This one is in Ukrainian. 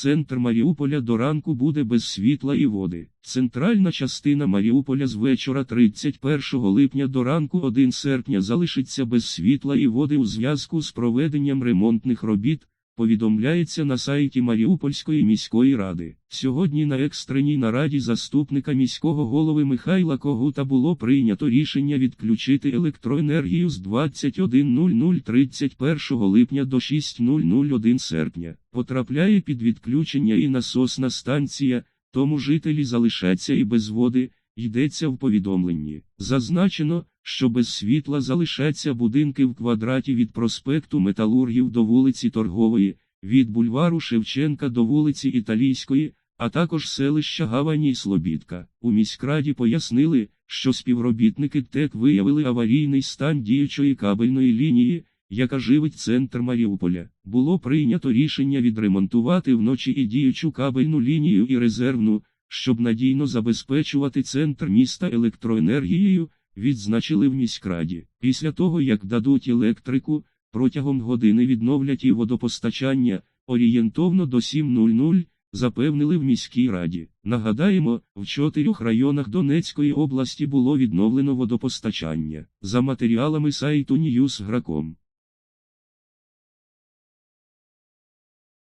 Центр Маріуполя до ранку буде без світла і води. Центральна частина Маріуполя з вечора 31 липня до ранку 1 серпня залишиться без світла і води у зв'язку з проведенням ремонтних робіт, повідомляється на сайті Маріупольської міської ради. Сьогодні на екстреній нараді заступника міського голови Михайла Когута було прийнято рішення відключити електроенергію з 21.00 31 липня до 6.00 1 серпня. Потрапляє під відключення і насосна станція, тому жителі залишаться і без води. Йдеться в повідомленні. Зазначено, що без світла залишаться будинки в квадраті від проспекту Металургів до вулиці Торгової, від бульвару Шевченка до вулиці Італійської, а також селища Гавані і Слобідка. У міськраді пояснили, що співробітники ТЕК виявили аварійний стан діючої кабельної лінії, яка живить центр Маріуполя. Було прийнято рішення відремонтувати вночі і діючу кабельну лінію і резервну, щоб надійно забезпечувати центр міста електроенергією, відзначили в міськраді. Після того, як дадуть електрику, протягом години відновлять і водопостачання, орієнтовно до 7.00, запевнили в міській раді. Нагадаємо, в чотирьох районах Донецької області було відновлено водопостачання. За матеріалами сайту Newsgrakом.